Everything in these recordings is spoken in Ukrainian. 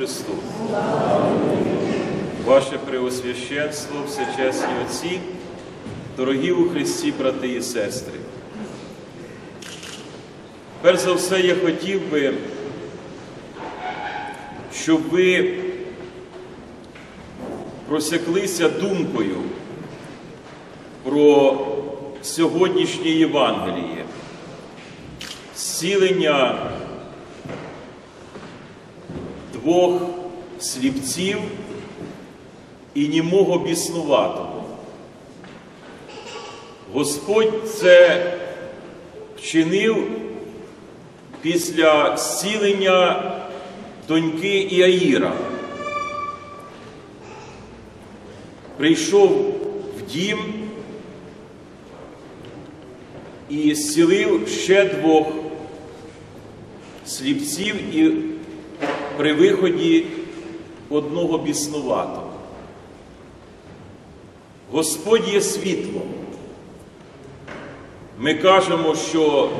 Христу! Ваше Преосвященство, всечесні Отці, дорогі у Христі, брати і сестри. Перш за все, я хотів би, щоб ви просяклися думкою про сьогоднішнє Євангеліє, зцілення двох сліпців і німого біснуватого. Господь це вчинив після зцілення доньки Іаїра. Прийшов в дім і зцілив ще двох сліпців і при виході одного біснуватого. Господь є світло. Ми кажемо, що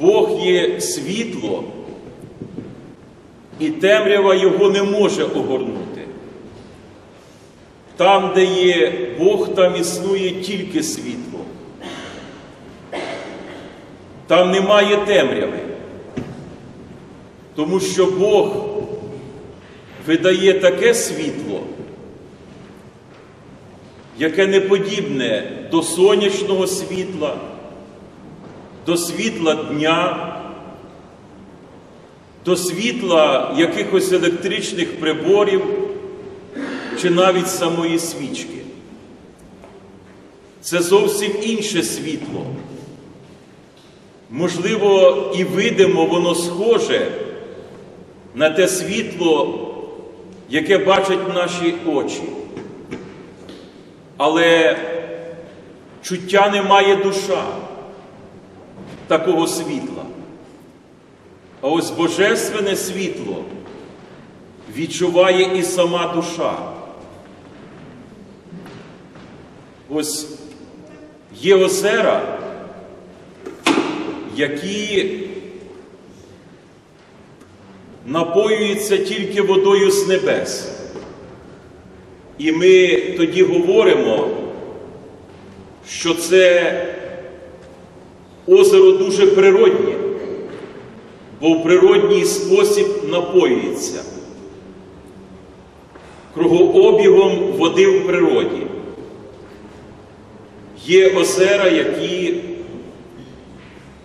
Бог є світло, і темрява його не може огорнути. Там, де є Бог, там існує тільки світло. Там немає темряви. Тому що Бог видає таке світло, яке не подібне до сонячного світла, до світла дня, до світла якихось електричних приборів чи навіть самої свічки. Це зовсім інше світло. Можливо, і видимо, воно схоже на те світло, яке бачать наші очі. Але чуття не має душа такого світла. А ось Божественне світло відчуває і сама душа. Ось є озера, які напоюються тільки водою з небес. І ми тоді говоримо, що це озеро дуже природнє, бо в природній спосіб напоюється кругообігом води в природі. Є озера, які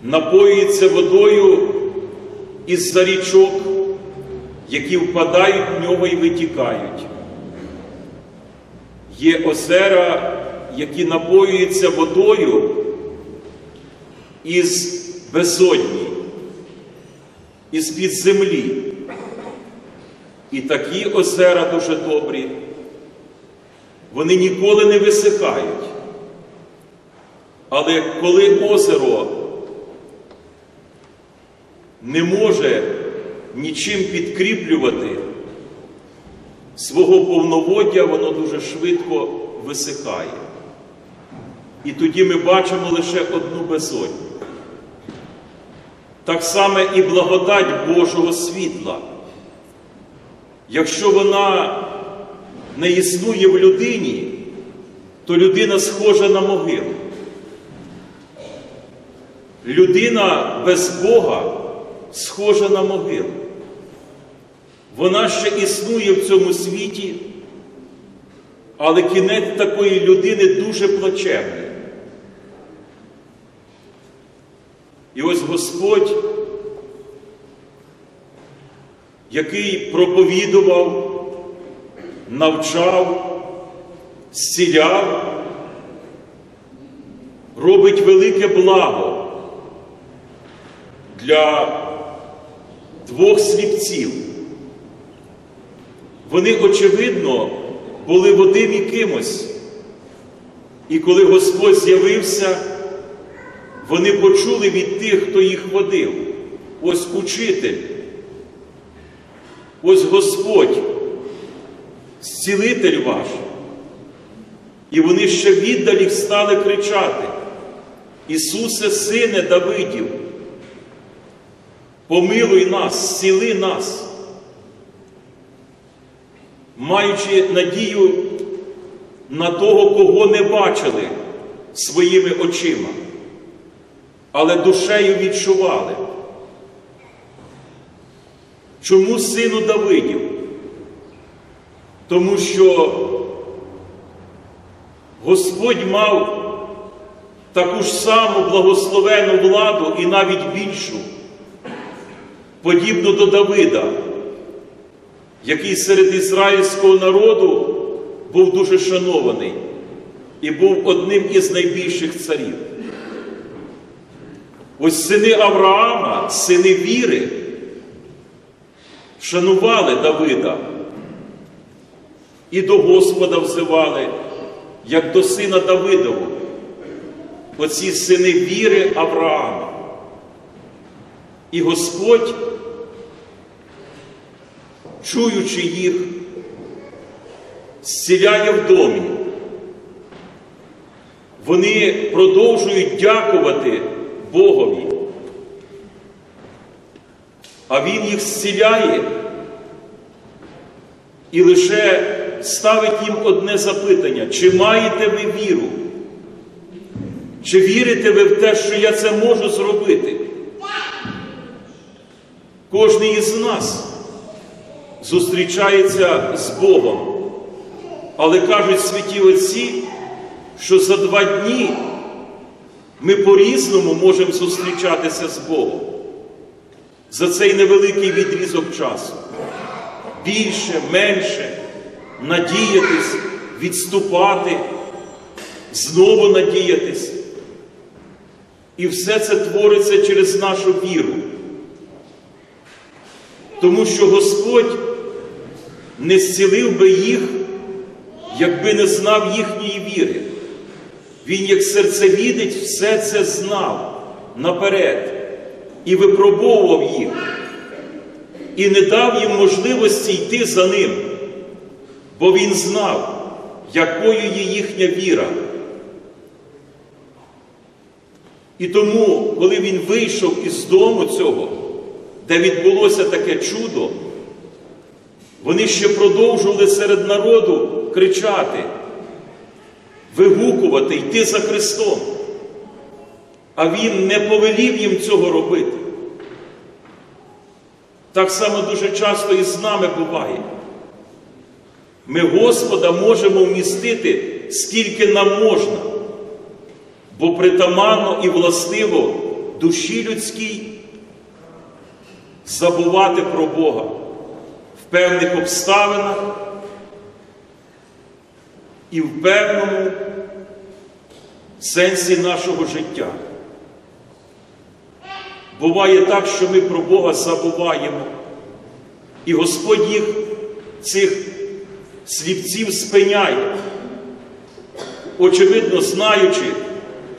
напоюються водою із-за річок, які впадають в нього і витікають. Є озера, які напоюються водою із безодні, із-під землі. І такі озера дуже добрі, вони ніколи не висихають. Але коли озеро не може нічим підкріплювати свого повноводдя, воно дуже швидко висихає. І тоді ми бачимо лише одну безодню. Так само і благодать Божого світла. Якщо вона не існує в людині, то людина схожа на могилу. Людина без Бога схожа на могилу. Вона ще існує в цьому світі, але кінець такої людини дуже плачевний. І ось Господь, який проповідував, навчав, зціляв, робить велике благо для двох сліпців. Вони, очевидно, були водимі кимось. І коли Господь з'явився, вони почули від тих, хто їх водив. Ось учитель, ось Господь, зцілитель ваш. І вони ще віддалі стали кричати: Ісусе, Сине Давидів, помилуй нас, зціли нас. Маючи надію на того, кого не бачили своїми очима, але душею відчували. Чому сину Давидів? Тому що Господь мав таку ж саму благословену владу і навіть більшу, подібну до Давида, який серед ізраїльського народу був дуже шанований і був одним із найбільших царів. Ось сини Авраама, сини віри, шанували Давида і до Господа взивали, як до сина Давидову, оці сини віри Авраама. І Господь, чуючи їх, зціляє в домі. Вони продовжують дякувати Богові. А Він їх зціляє і лише ставить їм одне запитання: чи маєте ви віру? Чи вірите ви в те, що я це можу зробити? Кожний із нас зустрічається з Богом. Але кажуть святі Отці, що за два дні ми по-різному можемо зустрічатися з Богом за цей невеликий відрізок часу. Більше, менше, надіятись, відступати, знову надіятись. І все це твориться через нашу віру. Тому що Господь не зцілив би їх, якби не знав їхньої віри. Він, як серцевідець, все це знав наперед і випробовував їх, і не дав їм можливості йти за ним, бо він знав, якою є їхня віра. І тому, коли він вийшов із дому цього, де відбулося таке чудо, вони ще продовжували серед народу кричати, вигукувати, йти за Христом. А Він не повелів їм цього робити. Так само дуже часто і з нами буває. Ми Господа можемо вмістити, скільки нам можна, бо притаманно і властиво душі людській забувати про Бога певних обставинах і в певному сенсі нашого життя. Буває так, що ми про Бога забуваємо, і Господь їх, цих слівців, спиняє, очевидно, знаючи,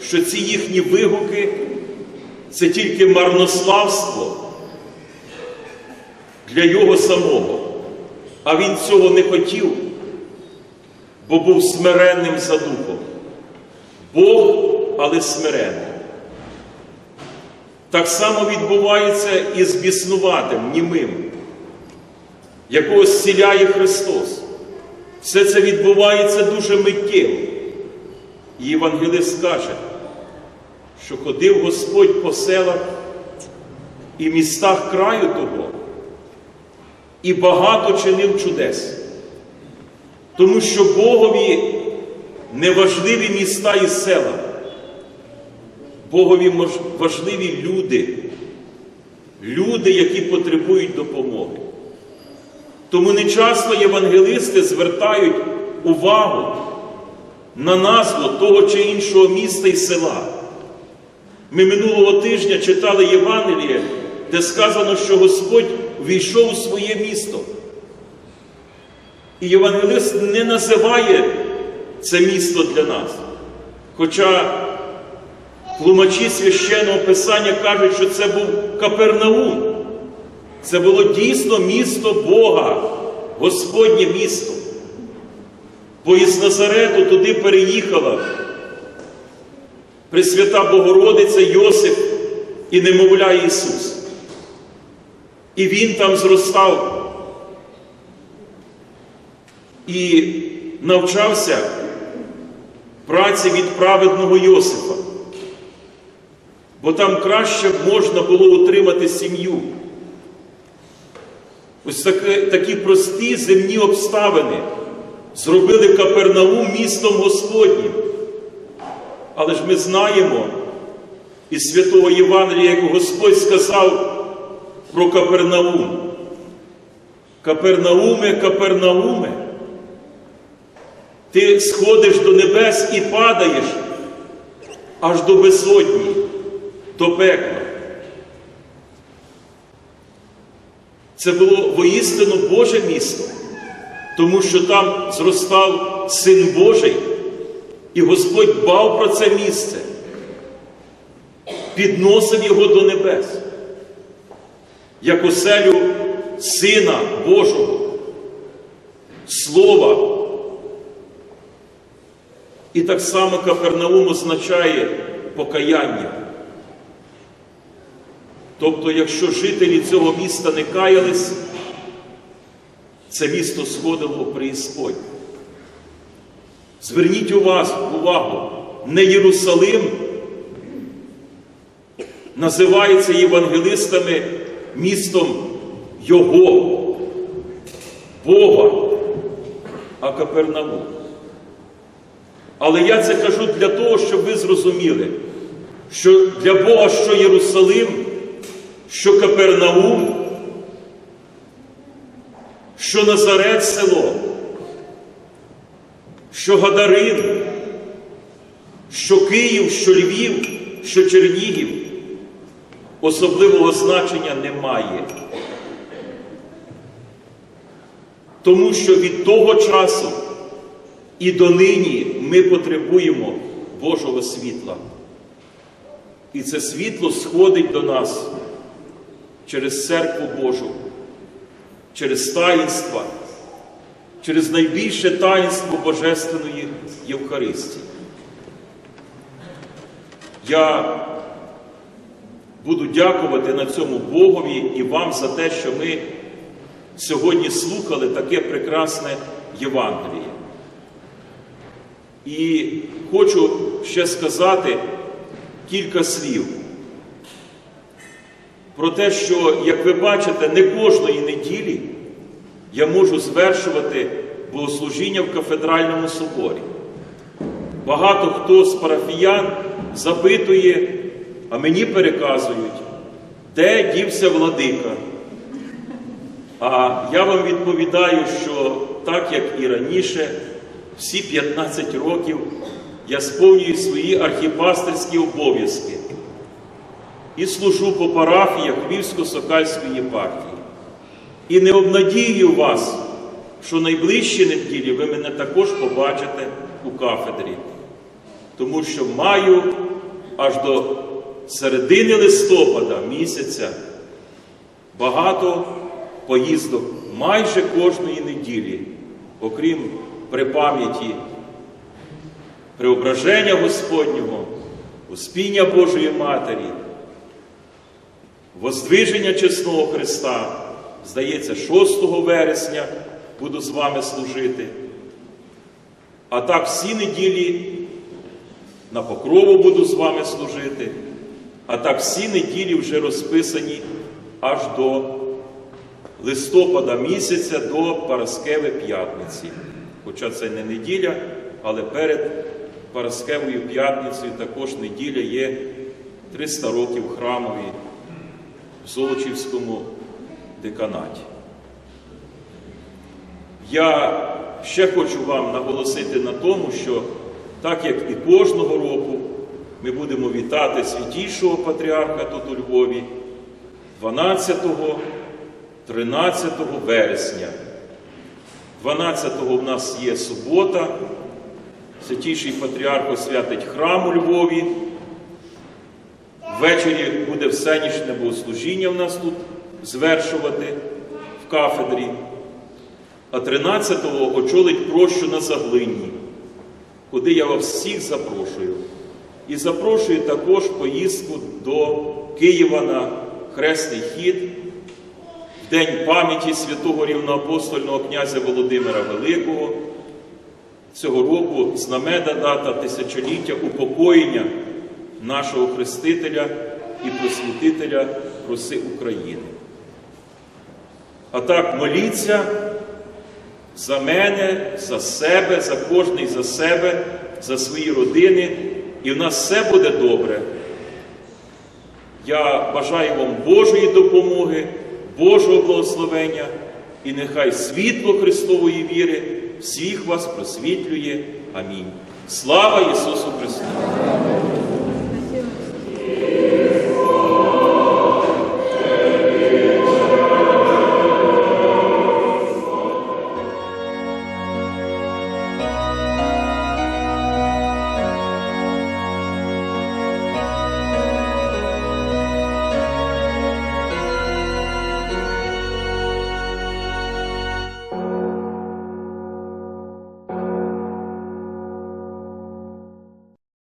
що ці їхні вигуки це тільки марнославство для Його самого. А Він цього не хотів, бо був смиренним за духом. Бог, але смиренний. Так само відбувається і з біснуватим, німим, якого зціляє Христос. Все це відбувається дуже миттєво. І Євангелист каже, що ходив Господь по селах і містах краю того, і багато чинив чудес. Тому що Богові неважливі міста і села. Богові важливі люди, люди, які потребують допомоги. Тому не часто євангелисти звертають увагу на назву того чи іншого міста і села. Ми минулого тижня читали Євангеліє, де сказано, що Господь війшов у своє місто. І євангелист не називає це місто для нас. Хоча тлумачі священного Писання кажуть, що це був Капернаум. Це було дійсно місто Бога, Господнє місто. Бо із Назарету туди переїхала Пресвята Богородиця Йосип і немовля Ісус. І Він там зростав. і навчався праці від праведного Йосифа, бо там краще можна було утримати сім'ю. Ось такі, такі прості земні обставини зробили Капернаум містом Господнім. Але ж ми знаємо із святого Євангелія, як Господь сказав про Капернаум. Капернауме, Капернауме, ти сходиш до небес і падаєш аж до безодні, до пекла. Це було воістину Боже місто, тому що там зростав Син Божий, і Господь дбав про це місце, підносив його до небес, як оселю Сина Божого, Слова. І так само Капернаум означає покаяння. Тобто, якщо жителі цього міста не каялись, це місто сходило в преісподню. Зверніть вас увагу, не Єрусалим називається євангелистами містом Його, Бога, а Капернаум. Але я це кажу для того, щоб ви зрозуміли, що для Бога що Єрусалим, що Капернаум, що Назарет село, що Гадарин, що Київ, що Львів, що Чернігів, особливого значення немає. Тому що від того часу і донині ми потребуємо Божого світла. І це світло сходить до нас через церкву Божу, через таїнства, через найбільше таїнство Божественної Євхаристії. Я буду дякувати на цьому Богові і вам за те, що ми сьогодні слухали таке прекрасне Євангеліє. І хочу ще сказати кілька слів про те, що, як ви бачите, не кожної неділі я можу звершувати богослужіння в кафедральному соборі. Багато хто з парафіян запитує, а мені переказують, де дівся владика. А я вам відповідаю, що так як і раніше, всі 15 років я сповнюю свої архіпастерські обов'язки і служу по парафіях Львівсько-Сокальської єпархії. І не обнадію вас, що найближчі неділі ви мене також побачите у кафедрі, тому що маю аж до середини листопада місяця багато поїздок майже кожної неділі, окрім при пам'яті преображення Господнього, успіння Божої Матері, воздвиження чесного Христа. Здається, 6 вересня буду з вами служити. А так всі неділі на покрову буду з вами служити. А так всі неділі вже розписані аж до листопада місяця до Параскеви П'ятниці. Хоча це не неділя, але перед Параскевою п'ятницею також неділя є 300 років храмові в Золочівському деканаті. Я ще хочу вам наголосити на тому, що так як і кожного року ми будемо вітати святійшого патріарха тут у Львові 12 13 вересня. 12-го в нас є субота, святійший патріарх освятить храм у Львові. Ввечері буде всенічне богослужіння в нас тут звершувати в кафедрі. А 13-го очолить прощу на заглинні, куди я вас всіх запрошую. І запрошую також поїздку до Києва на Хресний хід в день пам'яті святого рівноапостольного князя Володимира Великого. Цього року знамена дата тисячоліття упокоєння нашого хрестителя і просвітителя Руси України. А так моліться за мене, за себе, за кожний за себе, за свої родини, і в нас все буде добре. Я бажаю вам Божої допомоги, Божого благословення, і нехай світло Христової віри всіх вас просвітлює. Амінь. Слава Ісусу Христу!